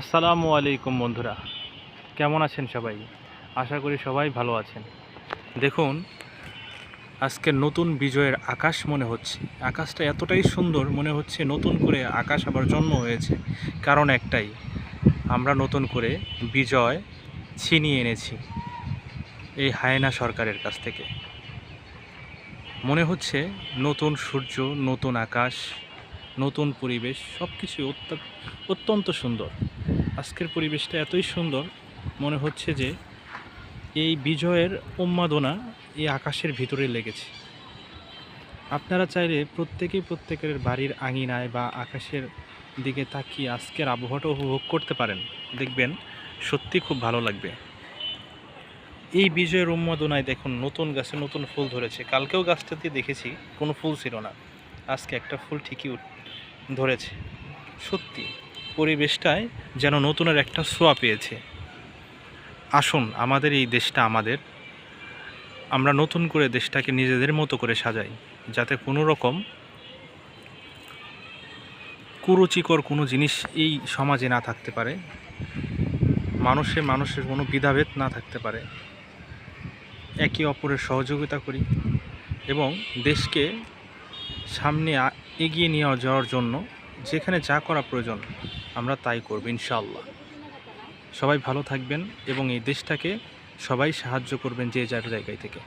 আসসালামু আলাইকুম বন্ধুরা। কেমন আছেন সবাই? আশা করি সবাই ভালো আছেন। দেখুন, আজকে নতুন বিজয়ের আকাশ মনে হচ্ছে। আকাশটা এতটাই সুন্দর মনে হচ্ছে নতুন করে আকাশ আবার জন্ম হয়েছে। কারণ একটাই, আমরা নতুন করে বিজয় ছিনিয়ে এনেছি এই হায়না সরকারের কাছ থেকে। মনে হচ্ছে নতুন সূর্য, নতুন আকাশ নতুন পরিবেশ সব কিছু অত্যন্ত সুন্দর। আজকের পরিবেশটা এতই সুন্দর, মনে হচ্ছে যে এই বিজয়ের উন্মাদনা এই আকাশের ভিতরে লেগেছে। আপনারা চাইলে প্রত্যেকেই প্রত্যেকের বাড়ির আঙিনায় বা আকাশের দিকে তাকিয়ে আজকের আবহাওয়াটা উপভোগ করতে পারেন। দেখবেন সত্যি খুব ভালো লাগবে। এই বিজয়ের উন্মাদনায় দেখুন, নতুন গাছে নতুন ফুল ধরেছে। কালকেও গাছটাতে দেখেছি, কোনো ফুল ছিল না। আজকে একটা ফুল ঠিকই ধরেছে। সত্যি, পরিবেশটায় যেন নতুনের একটা ছোঁয়া পেয়েছে। আসুন, আমাদের এই দেশটা আমাদের। আমরা নতুন করে দেশটাকে নিজেদের মতো করে সাজাই, যাতে কোনো রকম কুরুচিকর কোনো জিনিস এই সমাজে না থাকতে পারে, মানুষে মানুষের কোনো বিধাভেদ না থাকতে পারে। একে অপরের সহযোগিতা করি এবং দেশকে সামনে এগিয়ে নিয়ে যাওয়ার জন্য যেখানে যা করা প্রয়োজন, আমরা তাই করব, ইনশাআল্লাহ। সবাই ভালো থাকবেন এবং এই দেশটাকে সবাই সাহায্য করবেন যে যার জায়গায় থেকে।